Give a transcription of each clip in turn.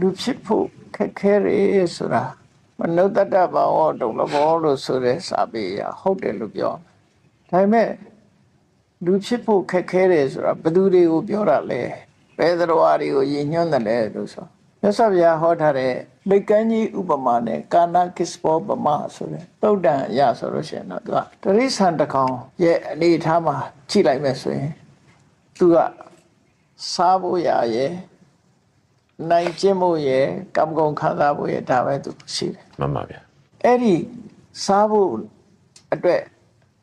လူဖြစ်ဖို့ခက်ခဲရဲဆိုတာမနုဿတ္တဘာဝဒုလဘောလို့ဆိုတဲ့စာပေရဟုတ်တယ်လို့ပြောတယ်ဒါပေမဲ့လူဖြစ်ဖို့ခက်ခဲတယ်ဆိုတာဘယ်သူတွေကိုပြောတာလဲဘယ်သတော်ဝါတွေကိုရည်ညွှန်းတယ်လဲလို့ဆိုမြတ်စွာဘုရားဟောထားတဲ့မိကန်းကြီးဥပမာနဲ့ကာနာကစ္စဘောပမာဆိုတဲ့သုတ်တန်အရဆိုလို့ရှိရင်တော့သူကတရိษံတစ်ကောင်ရဲ့အနေအထားမှာကြည့်လိုက်မယ်ဆိုရင်သူကစားဖို့ရရဲ့ နိုင်ကျင့်ဖို့ရဲ့ကံကုန်ခံစားဖို့ရဲ့ဒါပဲသူရှိတယ်မှန်ပါဗျာအဲ့ဒီစားဖို့အတွက်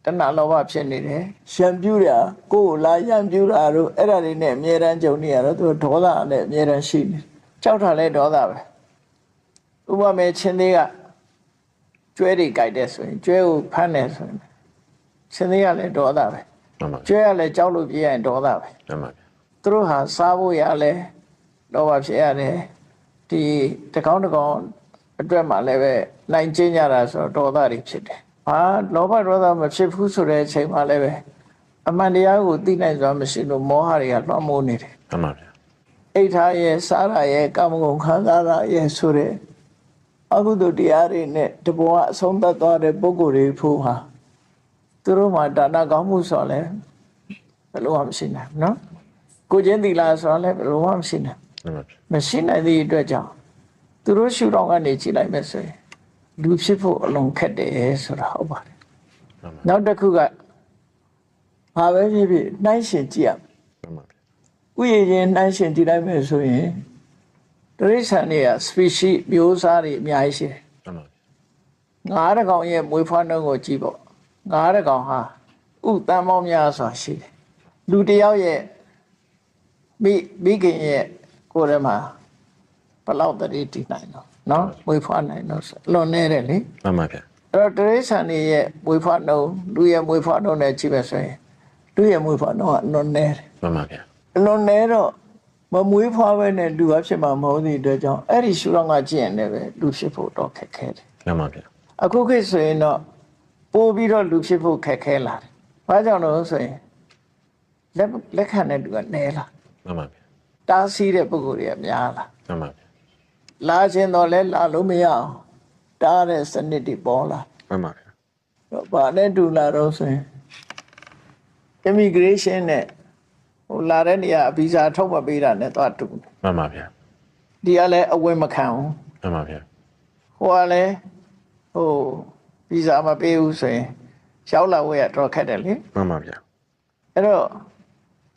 တဏှာလောဘဖြစ်နေတယ်ရှံပြူတာကိုယ်ကိုလာရံပြူတာတို့အဲ့ဒါတွေနဲ့အမြဲတမ်းကြုံနေရတော့သူဒေါသနဲ့အမြဲတမ်းရှိနေတယ်ကြောက်တာလဲဒေါသပဲဥပမာချင်းသေးကကျွဲတွေကြိုက်တဲ့ဆိုရင်ကျွဲကိုဖမ်းတယ်ဆိုရင်ချင်းသေးကလည်းဒေါသပဲမှန်ပါဗျာကျွဲကလည်းကြောက်လို့ပြေးရင်ဒေါသပဲမှန်ပါဗျာသူတို့ဟာစားဖို့ရလဲ လောဘဖြစ်ရတယ်ဒီတကောင်းတကောင်းအတွက်မှလည်းပဲနိုင်ကျင့်ကြတာဆိုတော့ဒေါသတွေဖြစ်တယ်။ဟာလောဘဒေါသမဖြစ်ဘူးဆိုတဲ့အချိန်မှလည်းပဲအမှန်တရားကိုသိနိုင်စွာမရှိလို့မောဟတွေကလွှမ်းမိုးနေတယ်မှန်ပါဗျာ။အိဋ္ဌာရဲ့စားရရဲ့ကာမဂုဏ်ခံစားရရဲ့ဆိုတဲ့အကုသိုလ်တရားတွေနဲ့တဘောအဆုံးသတ်သွားတဲ့ပုဂ္ဂိုလ်တွေဖို့ဟာသူတို့မှာဒါနကောင်းမှုဆိုလဲဘယ်လိုမှမရှိနိုင်ဘူးနော်။ကိုချင်းသီလဆိုတော့လည်းဘယ်လိုမှမရှိနိုင်ဘူး မှန်ပါဗျာမရှိနိုင်သည့်အတွက်ကြောင့်သူတို့ရှုထောင့်ကနေကြည့်လိုက်မယ်ဆိုရင်လူဖြစ်ဖို့အလွန်ခက်တယ်ဆိုတာဟုတ်ပါတယ်မှန်ပါနောက်တစ်ခုကဘာပဲဖြစ်ဖြစ်နှိုင်းရှင်ကြည့်ရမယ်မှန်ပါဗျာဥယျာဉ်ချင်းနှိုင်းရှင်ကြည့်လိုက်မယ်ဆိုရင်တရိษံတွေက species မျိုးစားတွေအများကြီးရှိတယ်မှန်ပါဗျာငါးတစ်ကောင်ရဲ့မွေးဖွားနှုန်းကိုကြည့်ပေါ့ငါးတစ်ကောင်ဟာဥတန်ပေါင်းများစွာရှိတယ်လူတစ်ယောက်ရဲ့မိမိခင်ရဲ့ ကိုယ်ထဲမှာဘယ်လောက်တည်းတည်နိုင်တော့နော်မွေးဖွားနိုင်တော့ဆိုလွန်နေတယ်လေမှန်ပါဗျာအဲ့တော့တရိษံတွေရဲ့မွေးဖွားနှုန်းလူရဲ့မွေးဖွားနှုန်းနဲ့ကြည့်မယ်ဆိုရင်လူရဲ့မွေးဖွားနှုန်းကလွန်နေတယ်မှန်ပါဗျာလွန်နေတော့မမွေးဖွားပဲနဲ့လူကဖြစ်မှာမဟုတ်သည့်အတွက်ကြောင့်အဲ့ဒီရှုတော့ကကြည့်ရင်လည်းပဲလူဖြစ်ဖို့တော့ခက်ခဲတယ်မှန်ပါဗျာအခုခေတ်ဆိုရင်တော့ပို့ပြီးတော့လူဖြစ်ဖို့ခက်ခဲလာတယ်။ဘာကြောင့်လို့ဆိုရင်လက်လက်ခံတဲ့လူကနဲလာမှန်ပါဗျာ တားဆီးတဲ့ပုဂ္ဂိုလ်တွေကများလာမှန်ပါဗျာလာခြင်းတော့လဲလာလို့မရအောင်တားတဲ့စနစ်တွေပေါ်လာမှန်ပါဗျာတော့ဘာနဲ့တူလာတော့ဆိုရင် immigration နဲ့ဟိုလာတဲ့နေရာဗီဇာထုတ်မပေးတာနဲ့တော့တူတယ်မှန်ပါဗျာဒီကလည်းအဝင်မခံဘူးမှန်ပါဗျာဟိုကလည်းဟိုဗီဇာမပေးဘူးဆိုရင်ရောက်လာဝဲရတော့ခက်တယ်လေမှန်ပါဗျာအဲ့တော့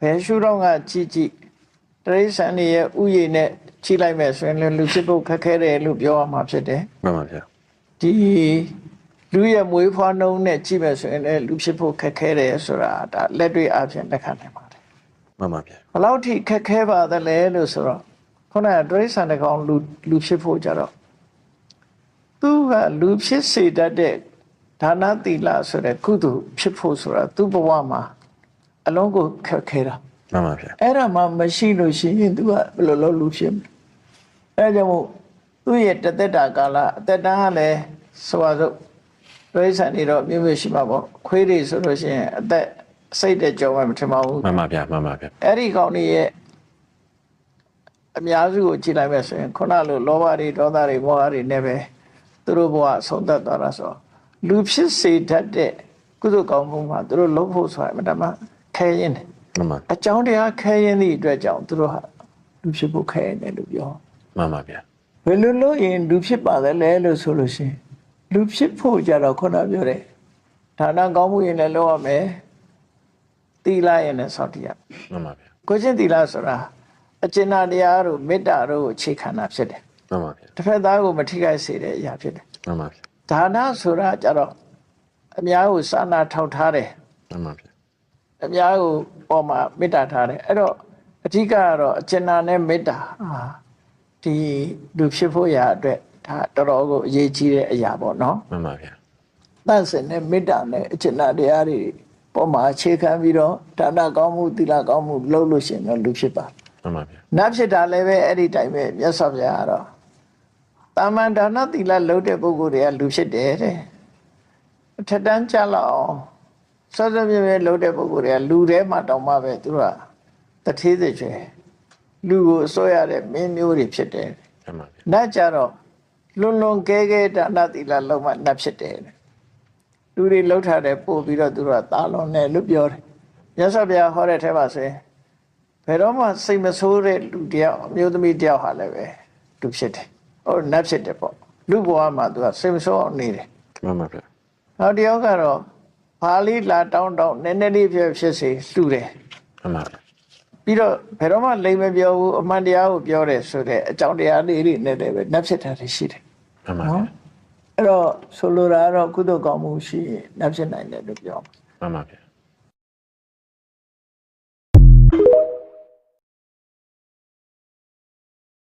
ဘယ်ရှုတော့ကကြည့်ကြည့် တရိษံတွေရဲ့ဥယျာဉ်နဲ့ကြည့်လိုက်မယ်ဆိုရင်လည်းလူဖြစ်ဖို့ခက်ခဲတယ်လို့ပြောရမှာဖြစ်တယ်မှန်ပါဗျာဒီလူရဲ့မွေးဖွားနှုန်းနဲ့ကြည့်မယ်ဆိုရင်လည်းလူဖြစ်ဖို့ခက်ခဲတယ်ဆိုတာဒါလက်တွေ့အပြင်လက်ခံနိုင်ပါတယ်မှန်ပါဗျာဘယ်လောက်ထိခက်ခဲပါသလဲလို့ဆိုတော့ခုနကတရိษံတစ်ကောင်လူလူဖြစ်ဖို့ကြတော့သူကလူဖြစ်စေတတ်တဲ့ဒါနသီလဆိုတဲ့ကုသိုလ်ဖြစ်ဖို့ဆိုတာသူ့ဘဝမှာအလုံးကိုခက်ခဲတာ မှန်ပါဗျာအဲ့ဒါမှမရှိလို့ရှိရင် तू ကဘယ်လိုလုပ်လူဖြစ်မလဲအဲဒါကြောင့်မို့သူ့ရဲ့တသက်တာကာလအသက်တန်းကလည်းဆိုပါစို့ဒိဋ္ဌိနေတော့မြို့မြို့ရှိမှာပေါ့ခွေးတွေဆိုလို့ရှိရင်အသက်စိတ်တဲ့ကြောမှမထင်ပါဘူးမှန်ပါဗျာမှန်ပါဗျာအဲ့ဒီကောင်တွေရဲ့အများစုကိုကြည့်လိုက်မယ်ဆိုရင်ခုနလိုလောဘတွေဒေါသတွေမောဟတွေနဲ့ပဲသူတို့ဘဝအဆုံးသတ်သွားတာဆိုတော့လူဖြစ်စေတတ်တဲ့ကုသိုလ်ကောင်းမှုမှာသူတို့လုပ်ဖို့ဆိုတာအမှန်တမ်းခဲရင်တယ် မှန်ပါအကြောင်းတရားခဲရင်သည့်အတွက်ကြောင့်သူတို့ဟာလူဖြစ်ဖို့ခဲရတယ်လို့ပြောမှန်ပါဗျာဘယ်လိုလို့ရင်လူဖြစ်ပါသလဲလို့ဆိုလို့ရှိရင်လူဖြစ်ဖို့ကြတော့ခုနပြောတဲ့ဌာနကောင်းမှုရင်လည်းလုပ်ရမယ်သီလရင်လည်းစောင့်တည်ရမယ်မှန်ပါဗျာကိုချင်းသီလဆိုတာအကျဉ်းနာတရားတို့မေတ္တာတို့ကိုအခြေခံတာဖြစ်တယ်မှန်ပါဗျာတစ်ဖက်သားကိုမထိခိုက်စေတဲ့အရာဖြစ်တယ်မှန်ပါဗျာဒါနဆိုတာကြတော့အများကိုစာနာထောက်ထားတယ်မှန်ပါဗျာ အများကိုပေါ်မှာမေတ္တာထားတယ်အဲ့တော့အဓိကကတော့အကျဉ်းနာနဲ့မေတ္တာဟာဒီလူဖြစ်ဖို့ရာအတွက်ဒါတော်တော်ကိုအရေးကြီးတဲ့အရာပေါ့နော်မှန်ပါဗျာတန့်စင်တဲ့မေတ္တာနဲ့အကျဉ်းနာတရားတွေပေါ်မှာအခြေခံပြီးတော့ဒါနကောင်းမှုသီလကောင်းမှုလုပ်လို့ရှိရင်တော့လူဖြစ်ပါမှန်ပါဗျာနတ်ဖြစ်တာလည်းပဲအဲ့ဒီတိုင်းပဲမြတ်စွာဘုရားကတော့တာမန်ဒါနသီလလုပ်တဲ့ပုဂ္ဂိုလ်တွေကလူဖြစ်တယ်တဲ့အထက်တန်းကြလောက်အောင် စောစောမြဲမြဲလုပ်တဲ့ပုဂ္ဂိုလ်တွေကလူထဲမှာတောင်မှပဲသူတို့ကတထေးစေချွဲလူကိုအစိုးရတဲ့မင်းမျိုးတွေဖြစ်တယ်မှန်ပါဗျာနတ်ကြတော့လွန်လွန်ကဲကဲဒါနသီလလုံးမနတ်ဖြစ်တယ်တဲ့လူတွေလှုပ်ထားတယ်ပို့ပြီးတော့သူတို့ကတာလွန်တယ်လို့ပြောတယ်မြတ်စွာဘုရားဟောတဲ့ထဲမှာဆိုရင်ဘယ်တော့မှစိတ်မဆိုးတဲ့လူတယောက်အမျိုးသမီးတယောက်ဟာလည်းပဲလူဖြစ်တယ်ဟိုနတ်ဖြစ်တယ်ပေါ့လူဘဝမှာသူကစိတ်မဆိုးအောင်နေတယ်မှန်ပါဗျာနောက်တစ်ယောက်ကတော့ ဘာလေးလာတောင်းတောင်းနည်းနည်းလေးဖြစ်ဖြစ်စေလှူတယ်မှန်ပါပြီးတော့ဘယ်တော့မှလိမ်မပြောဘူးအမှန်တရားကိုပြောတယ်ဆိုတဲ့အကြောင်းတရားလေးတွေနဲ့လည်းပဲနှက်ဖြစ်တာတွေရှိတယ်မှန်ပါအဲ့တော့ဆိုလိုတာကတော့ကုသိုလ်ကောင်းမှုရှိရင်နှက်ဖြစ်နိုင်တယ်လို့ပြောမှန်ပါဗျာ